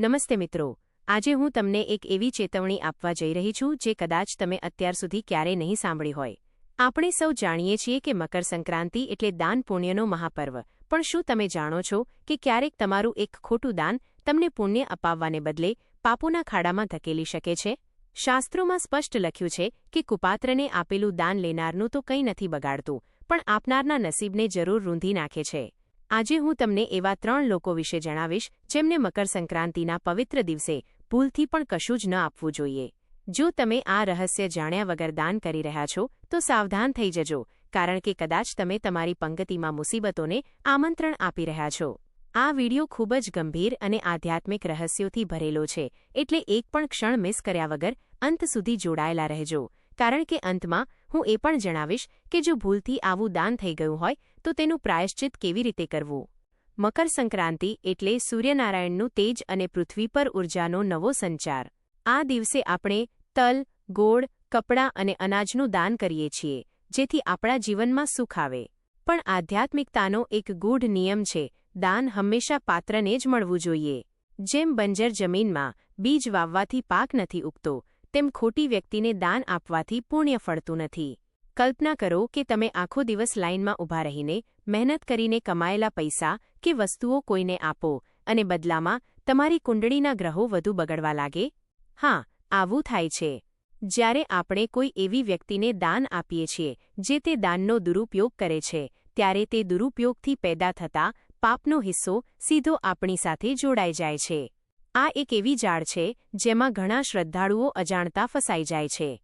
નમસ્તે મિત્રો. આજે હું તમને એક એવી ચેતવણી આપવા જઈ રહી છું જે કદાચ તમે અત્યાર સુધી ક્યારેય નહીં સાંભળી હોય. આપણે સૌ જાણીએ છીએ કે મકર સંક્રાંતિ એટલે દાન પુણ્યનો મહાપર્વ. પણ શું તમે જાણો છો કે ક્યારેક તમારું એક ખોટું દાન તમને પુણ્ય અપાવવાને બદલે પાપોના ખાડામાં ધકેલી શકે છે? શાસ્ત્રોમાં સ્પષ્ટ લખ્યું છે કે કુપાત્રને આપેલું દાન લેનારનું તો કંઈ નથી બગાડતું, પણ આપનારના નસીબને જરૂર રૂંધી નાખે છે. આજે હું તમને એવા ત્રણ લોકો વિશે જણાવીશ, જેમને મકર સંક્રાંતિના પવિત્ર દિવસે ભૂલથી પણ કશું જ ન આપવું જોઈએ. જો તમે આ રહસ્ય જાણ્યા વગર દાન કરી રહ્યા છો, તો સાવધાન થઈ જજો, કારણ કે કદાચ તમે તમારી પંગતિમાં મુસીબતોને આમંત્રણ આપી રહ્યા છો. આ વિડિયો ખૂબ જ ગંભીર અને આધ્યાત્મિક રહસ્યોથી ભરેલો છે, એટલે એક પણ ક્ષણ મિસ કર્યા વગર અંત સુધી જોડાયેલા રહેજો. કારણ કે અંતમાં હું એ પણ જણાવીશ કે જો ભૂલથી આવું દાન થઈ ગયું હોય તો તેનું પ્રાયશ્ચિત કેવી રીતે કરવું? મકર સંક્રાંતિ એટલે સૂર્યનારાયણનું તેજ અને પૃથ્વી પર ઉર્જાનો નવો સંચાર. આ દિવસે આપણે તલ, ગોળ, કપડાં અને અનાજનું દાન કરીએ છીએ, જેથી આપણા જીવનમાં સુખ આવે. પણ આધ્યાત્મિકતાનો એક ગૂઢ નિયમ છે, દાન હંમેશા પાત્રને જ મળવું જોઈએ. જેમ બંજર જમીનમાં બીજ વાવવાથી પાક નથી ઉગતો, તેમ ખોટી વ્યક્તિને દાન આપવાથી પુણ્ય ફળતું નથી. કલ્પના કરો કે તમે આખો દિવસ લાઇનમાં ઊભા રહીને મહેનત કરીને કમાયેલા પૈસા કે વસ્તુઓ કોઈને આપો અને બદલામાં તમારી કુંડળીના ગ્રહો વધુ બગડવા લાગે? હા, આવું થાય છે. જ્યારે આપણે કોઈ એવી વ્યક્તિને દાન આપીએ છીએ જે તે દાનનો દુરુપયોગ કરે છે, ત્યારે તે દુરુપયોગથી પેદા થતા પાપનો હિસ્સો સીધો આપણી સાથે જોડાઈ જાય છે. આ એક એવી જાળ છે જેમાં ઘણા શ્રદ્ધાળુઓ અજાણતા ફસાઈ જાય છે.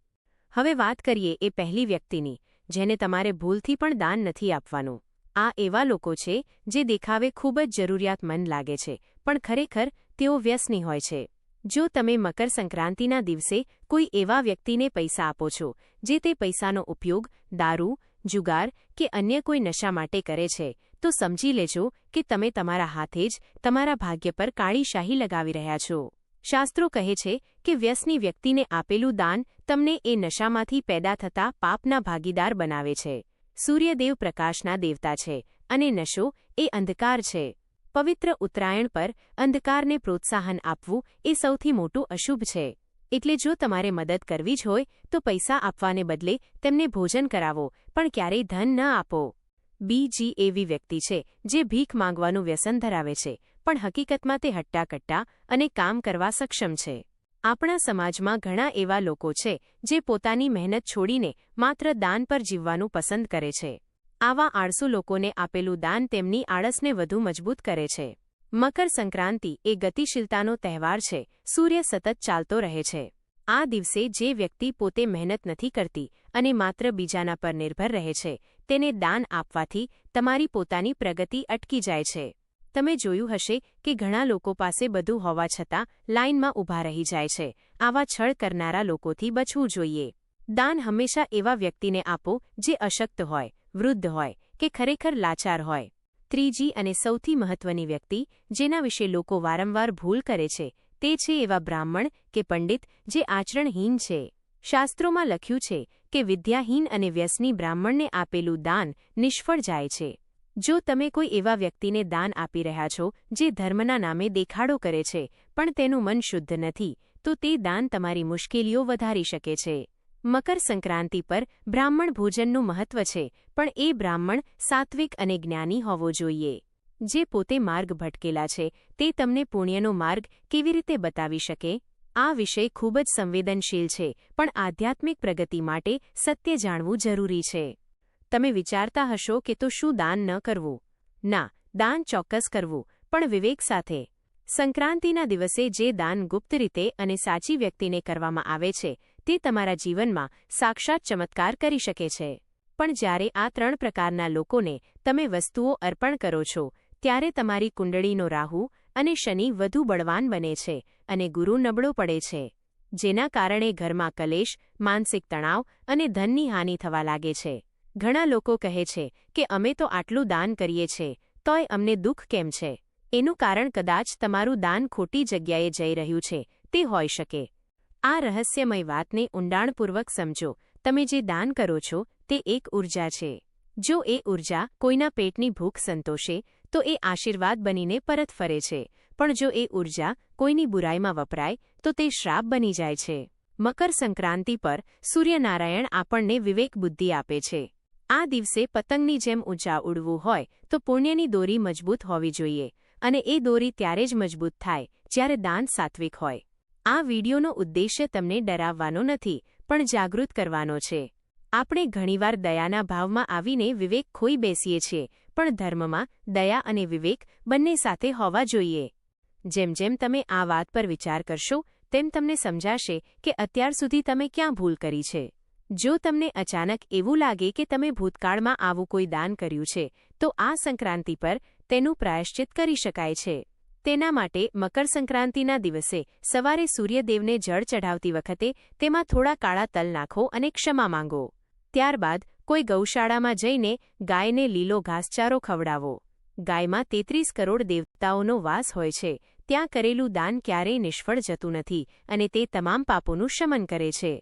હવે વાત કરીએ એ પહેલી વ્યક્તિની, જેને તમારે ભૂલથી પણ દાન નથી આપવાનું. આ એવા લોકો છે, જે દેખાવે ખૂબ જ જરૂરિયાતમંદ લાગે છે, પણ ખરેખર તેઓ વ્યસની હોય છે. જો તમે મકર સંક્રાંતિના દિવસે કોઈ એવા વ્યક્તિને પૈસા આપો છો, જે તે પૈસાનો ઉપયોગ, દારૂ, જુગાર કે અન્ય કોઈ નશા માટે કરે છે, તો સમજી લેજો કે તમે તમારા હાથે જ તમારા ભાગ્ય પર કાળીશાહી લગાવી રહ્યા છો. શાસ્ત્રો કહે છે કે વ્યસની વ્યક્તિને આપેલું દાન તમને એ નશામાંથી પેદા થતા પાપના ભાગીદાર બનાવે છે. સૂર્યદેવ પ્રકાશના દેવતા છે અને નશો એ અંધકાર છે. પવિત્ર ઉત્તરાયણ પર અંધકારને પ્રોત્સાહન આપવું એ સૌથી મોટું અશુભ છે. એટલે જો તમારે મદદ કરવી જ હોય, તો પૈસા આપવાને બદલે તેમને ભોજન કરાવો, પણ ક્યારેય ધન ન આપો. બીજી એવી વ્યક્તિ છે જે ભીખ માંગવાનું વ્યસન ધરાવે છે પણ હકીકતમાં તે હટ્ટાકટ્ટા અને કામ કરવા સક્ષમ છે. આપણા સમાજમાં ઘણા એવા લોકો છે, જે પોતાની મહેનત છોડીને માત્ર દાન પર જીવવાનું પસંદ કરે છે. આવા આળસુ લોકોને આપેલું દાન તેમની આળસને વધુ મજબૂત કરે છે. મકર સંક્રાંતિ એ ગતિશીલતાનો તહેવાર છે, સૂર્ય સતત ચાલતો રહે છે. આ દિવસે જે વ્યક્તિ પોતે મહેનત નથી કરતી અને માત્ર બીજાના પર નિર્ભર રહે છે, તેને દાન આપવાથી તમારી પોતાની પ્રગતિ અટકી જાય છે. તમે જોયું હશે કે ઘણા લોકો પાસે બધું હોવા છતાં લાઇનમાં ઊભા રહી જાય છે. આવા છળ કરનારા લોકોથી બચવું જોઈએ. દાન હંમેશા એવા વ્યક્તિને આપો જે અશક્ત હોય, વૃદ્ધ હોય કે ખરેખર લાચાર હોય. ત્રીજી અને સૌથી મહત્વની વ્યક્તિ જેના વિશે લોકો વારંવાર ભૂલ કરે છે તે છે એવા બ્રાહ્મણ કે પંડિત જે આચરણહીન છે. શાસ્ત્રોમાં લખ્યું છે કે વિદ્યાહીન અને વ્યસની બ્રાહ્મણને આપેલું દાન નિષ્ફળ જાય છે. જો તમે કોઈ એવા વ્યક્તિને દાન આપી રહ્યા છો, જે ધર્મના નામે દેખાડો કરે છે, પણ તેનું મન શુદ્ધ નથી, તો તે દાન તમારી મુશ્કેલીઓ વધારી શકે છે. મકર સંક્રાંતિ પર બ્રાહ્મણ ભોજનનું મહત્વ છે, પણ એ બ્રાહ્મણ સાત્વિક અને જ્ઞાની હોવો જોઈએ. જે પોતે માર્ગ ભટકેલા છે, તે તમને પુણ્યનો માર્ગ કેવી રીતે બતાવી શકે? આ વિષય ખૂબ જ સંવેદનશીલ છે, પણ આધ્યાત્મિક પ્રગતિ માટે સત્ય જાણવું જરૂરી છે. તમે વિચારતા હશો કે તો શું દાન ન કરવું? ના, દાન ચોક્કસ કરવું, પણ વિવેક સાથે. સંક્રાંતિના દિવસે જે દાન ગુપ્ત રીતે અને સાચી વ્યક્તિને કરવામાં આવે છે, તે તમારા જીવનમાં સાક્ષાત ચમત્કાર કરી શકે છે. પણ જ્યારે આ ત્રણ પ્રકારના લોકોને તમે વસ્તુઓ અર્પણ કરો છો, ત્યારે તમારી કુંડળીનો રાહુ અને શનિ વધુ બળવાન બને છે અને ગુરુ નબળો પડે છે. જેના કારણે ઘરમાં કલેશ, માનસિક તણાવ અને ધનની હાનિ થવા લાગે છે. ઘણા લોકો કહે છે કે અમે તો આટલું દાન કરીએ છે, તોય અમને દુઃખ કેમ છે? એનું કારણ કદાચ તમારું દાન ખોટી જગ્યાએ જઈ રહ્યું છે, તે હોઈ શકે. આ રહસ્યમય વાતને ઊંડાણપૂર્વક સમજો. તમે જે દાન કરો છો, તે એક ઊર્જા છે. જો એ ઊર્જા કોઈના પેટની ભૂખ સંતોષે, તો એ આશીર્વાદ બનીને પરત ફરે છે. પણ જો એ ઊર્જા કોઈની બુરાઈમાં વપરાય, તો તે શ્રાપ બની જાય છે. મકર સંક્રાંતિ પર સૂર્યનારાયણ આપણને વિવેક બુદ્ધિ આપે છે. આ દિવસે પતંગની જેમ ઊંચા ઉડવું હોય તો પુણ્યની દોરી મજબૂત હોવી જોઈએ અને એ દોરી ત્યારે જ મજબૂત થાય જ્યારે દાન સાત્વિક હોય. આ વિડીયોનો ઉદ્દેશ્ય તમને ડરાવવાનો નથી, પણ જાગૃત કરવાનો છે. આપણે ઘણીવાર દયાના ભાવમાં આવીને વિવેક ખોઈ બેસીએ છીએ, પણ ધર્મમાં દયા અને વિવેક બંને સાથે હોવા જોઈએ. જેમ જેમ તમે આ વાત પર વિચાર કરશો, તેમ તમને સમજાશે કે અત્યાર સુધી તમે ક્યાં ભૂલ કરી છે. જો તમને અચાનક એવું લાગે કે તમે ભૂતકાળમાં આવું કોઈ દાન કર્યું છે, તો આ સંક્રાંતિ પર તેનું પ્રાયશ્ચિત કરી શકાય છે. તેના માટે મકર સંક્રાંતિના દિવસે સવારે સૂર્યદેવને જળ ચઢાવતી વખતે તેમાં થોડા કાળા તલ નાખો અને ક્ષમા માંગો. ત્યારબાદ કોઈ ગૌશાળામાં જઈને ગાયને લીલો ઘાસચારો ખવડાવો. ગાયમાં તેત્રીસ કરોડ દેવતાઓનો વાસ હોય છે, ત્યાં કરેલું દાન ક્યારેય નિષ્ફળ જતું નથી અને તે તમામ પાપોનું શમન કરે છે.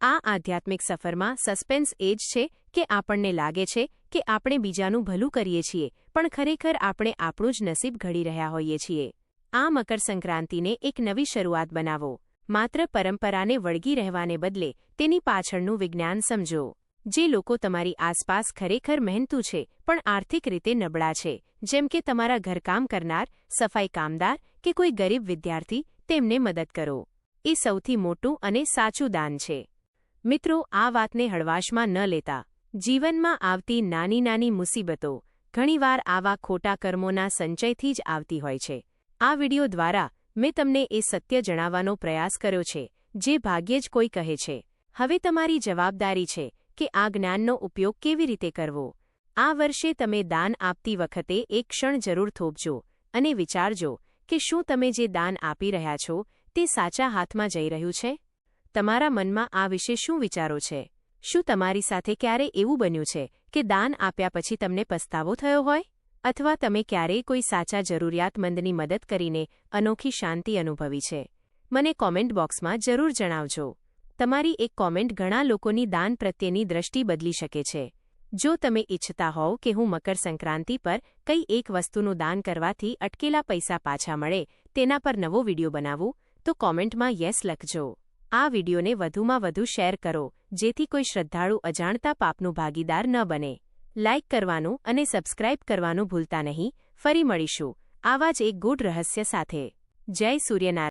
આ આધ્યાત્મિક સફરમાં સસ્પેન્સ એ જ છે કે આપણને લાગે છે કે આપણે બીજાનું ભલું કરીએ છીએ, પણ ખરેખર આપણે આપણું જ નસીબ ઘડી રહ્યા હોઈએ છીએ. આ મકર સંક્રાંતિને એક નવી શરૂઆત બનાવો. માત્ર પરંપરાને વળગી રહેવાને બદલે તેની પાછળનું વિજ્ઞાન સમજો. જે લોકો તમારી આસપાસ ખરેખર મહેનતુ છે, પણ આર્થિક રીતે નબળા છે, જેમ કે તમારા ઘરકામ કરનાર, સફાઈ કામદાર કે કોઈ ગરીબ વિદ્યાર્થી, તેમને મદદ કરો. એ સૌથી મોટું અને સાચું દાન છે. મિત્રો, આ વાતને હળવાશમાં ન લેતા. જીવનમાં આવતી નાની નાની મુસીબતો ઘણીવાર આવા ખોટા કર્મોના સંચયથી જ આવતી હોય છે. આ વિડિયો દ્વારા મેં તમને એ સત્ય જણાવવાનો પ્રયાસ કર્યો છે, જે ભાગ્યે જ કોઈ કહે છે. હવે તમારી જવાબદારી છે કે આ જ્ઞાનનો ઉપયોગ કેવી રીતે કરવો. આ વર્ષે તમે દાન આપતી વખતે એક ક્ષણ જરૂર થોપજો અને વિચારજો કે શું તમે જે દાન આપી રહ્યા છો તે સાચા હાથમાં જઈ રહ્યું છે? તમારા મનમાં આ વિશે શું વિચારો છે? શું તમારી સાથે ક્યારે એવું બન્યું છે કે દાન આપ્યા પછી તમને પસ્તાવો થયો હોય? અથવા તમે ક્યારેય કોઈ સાચા જરૂરિયાતમંદની મદદ કરીને અનોખી શાંતિ અનુભવી છે? મને કોમેન્ટ બોક્સમાં જરૂર જણાવજો. તમારી એક કોમેન્ટ ઘણા લોકોની દાન પ્રત્યેની દ્રષ્ટિ બદલી શકે છે. જો તમે ઇચ્છતા હોવ કે હું મકર સંક્રાંતિ પર કઈ એક વસ્તુનું દાન કરવાથી અટકેલા પૈસા પાછા મળે તેના પર નવો વીડિયો બનાવું, તો કોમેન્ટમાં યસ લખજો. આ વિડીયોને વધુમાં વધુ શેર કરો, જેથી કોઈ શ્રદ્ધાળુ અજાણતા પાપનું ભાગીદાર ન બને. લાઇક કરવાનું અને સબસ્ક્રાઇબ કરવાનું ભૂલતા નહીં. ફરી મળીશું. આવા જ એક ગૂઢ રહસ્ય સાથે. જય સૂર્યનારાયણ.